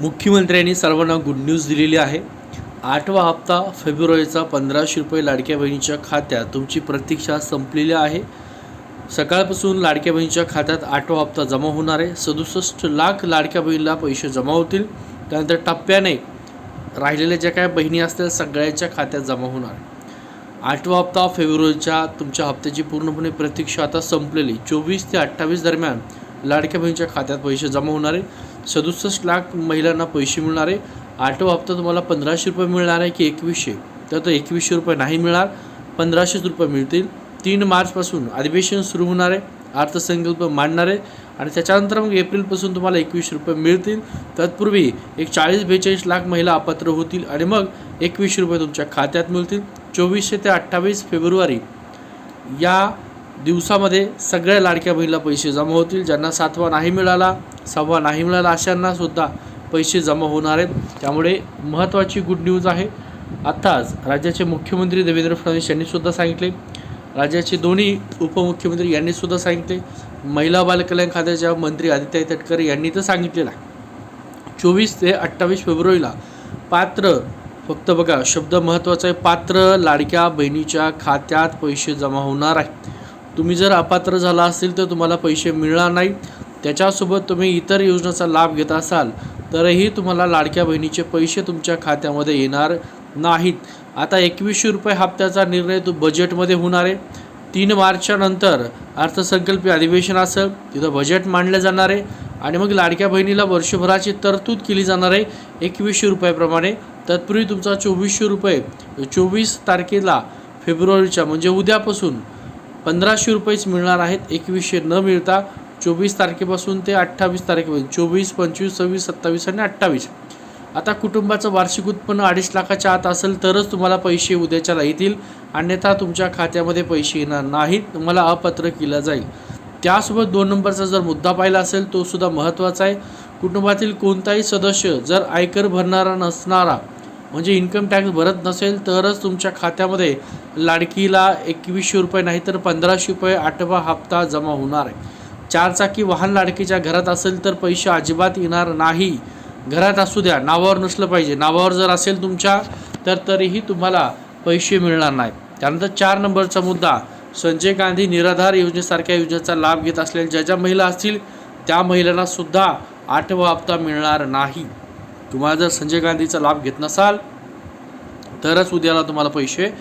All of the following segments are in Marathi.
मुख्यमंत्र्यांनी सर्वांना गुड न्यूज दिलेली आहे. आठवा हप्ता फेब्रुवारीचा पंधराशे रुपये लाडक्या बहिणीच्या खात्यात. तुमची प्रतीक्षा संपलेली आहे. सकाळपासून लाडक्या बहिणीच्या खात्यात आठवा हप्ता जमा होणार आहे. सदुसष्ट लाख लाडक्या बहिणीला पैसे जमा होतील. त्यानंतर टप्प्याने राहिलेल्या ज्या काय बहिणी असतील सगळ्यांच्या खात्यात जमा होणार. आठवा हप्ता फेब्रुवारीच्या तुमच्या हप्त्याची पूर्णपणे प्रतीक्षा आता संपलेली. चोवीस ते अठ्ठावीस दरम्यान लाडक्या बहिणीच्या खात्यात पैसे जमा होणार आहे. सदुसष्ट लाख महिलांना पैसे मिळणार आहे. आठवा हप्ता तुम्हाला पंधराशे रुपये मिळणार आहे की एकवीसशे? तर तो एकवीसशे रुपये नाही मिळणार पंधराशेच रुपये मिळतील. तीन मार्चपासून अधिवेशन सुरू होणार आहे अर्थसंकल्प मांडणार आहे आणि त्याच्यानंतर मग एप्रिलपासून तुम्हाला एकवीसशे रुपये मिळतील. तत्पूर्वी एक चाळीस बेचाळीस लाख महिला अपात्र होतील आणि मग एकवीसशे रुपये तुमच्या खात्यात मिळतील. चोवीसशे ते अठ्ठावीस फेब्रुवारी या दिवसामध्ये सगळ्या लाडक्या बहिणीला पैसे जमा होतील. ज्यांना सातवा नाही मिळाला सहावा नाही मिळाला अशांना सुद्धा पैसे जमा होणार आहेत. त्यामुळे महत्त्वाची गुड न्यूज आहे. आत्ताच राज्याचे मुख्यमंत्री देवेंद्र फडणवीस यांनीसुद्धा सांगितले. राज्याचे दोन्ही उपमुख्यमंत्री यांनीसुद्धा सांगितले. महिला बालकल्याण खात्याच्या मंत्री आदित्य तटकरे यांनी तर सांगितलेलं आहे. चोवीस ते अठ्ठावीस फेब्रुवारीला पात्र फक्त बघा शब्द महत्त्वाचा आहे. पात्र लाडक्या बहिणीच्या खात्यात पैसे जमा होणार आहे. तुम्ही जर अपात्र झाला असेल तर तुम्हाला पैसे मिळणार नाही. त्याच्यासोबत तुम्ही इतर योजनेचा लाभ घेत असाल तरही तुम्हाला लाडक्या बहिणीचे पैसे तुमच्या खात्यामध्ये येणार नाहीत. आता एकवीसशे रुपये हप्त्याचा निर्णय तो बजेटमध्ये होणार आहे. तीन मार्चच्या नंतर अर्थसंकल्पीय अधिवेशन असं तिथं बजेट मांडलं जाणार आहे. आणि मग लाडक्या बहिणीला वर्षभराची तरतूद केली जाणार आहे एकवीसशे रुपयाप्रमाणे. तत्पूर्वी तुमचा चोवीसशे रुपये चोवीस तारखेला फेब्रुवारीच्या म्हणजे उद्यापासून पंधराशे रुपयेच मिळणार आहेत. एकवीसशे न मिळता चोवीस तारखेपासून ते अठ्ठावीस तारखेपर्यंत. चोवीस पंचवीस सव्वीस सत्तावीस आणि अठ्ठावीस. आता कुटुंबाचं वार्षिक उत्पन्न अडीच लाखाच्या आत असेल तरच तुम्हाला पैसे उद्याच्याला येतील अन्यथा तुमच्या खात्यामध्ये पैसे येणार नाहीत. तुम्हाला अपात्र केलं जाईल. त्यासोबत दोन नंबरचा जर मुद्दा पाहिला असेल तो सुद्धा महत्त्वाचा आहे. कुटुंबातील कोणताही सदस्य जर आयकर भरणारा नसणारा म्हणजे इन्कम टॅक्स भरत नसेल तरच तुमच्या खात्यामध्ये लाडकीला एकवीसशे रुपये नाही तर पंधराशे रुपये आठवा हप्ता जमा होणार आहे. चारचाकी वाहन लाडकीच्या घरात असेल तर पैसे अजिबात येणार नाही. घरात असू द्या नावावर नसलं पाहिजे. नावावर जर असेल तुमच्या तर तरीही तुम्हाला पैसे मिळणार नाहीत. त्यानंतर चार नंबरचा मुद्दा. संजय गांधी निराधार योजनेसारख्या योजनेचा लाभ घेत असलेल्या ज्या ज्या महिला असतील त्या महिलांनासुद्धा आठवा हप्ता मिळणार नाही. तुम्हाला जर संजय गांधीचा लाभ घेत नसाल तरच उद्याला तुम्हाला पैसे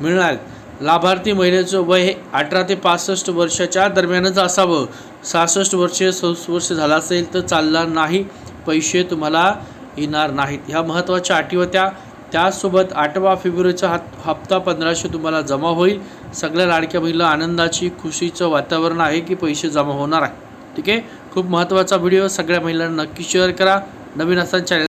मिळणार आहेत. लाभार्थी महिलेचं वय हे अठरा ते पासष्ट वर्षाच्या दरम्यानच असावं. सहासष्ट वर्षे सदुसष्ट वर्ष झालं असेल तर चालणार नाही. पैसे तुम्हाला येणार नाहीत. ह्या महत्त्वाच्या अटी होत्या. त्याचसोबत आठवा फेब्रुवारीचा हा हप्ता पंधराशे तुम्हाला जमा होईल. सगळ्या लाडक्या बहिणीला आनंदाची खुशीचं वातावरण आहे की पैसे जमा होणार आहे. ठीक आहे? खूप महत्त्वाचा व्हिडिओ. सगळ्या महिलांना नक्की शेअर करा. नवीन असताना चॅनल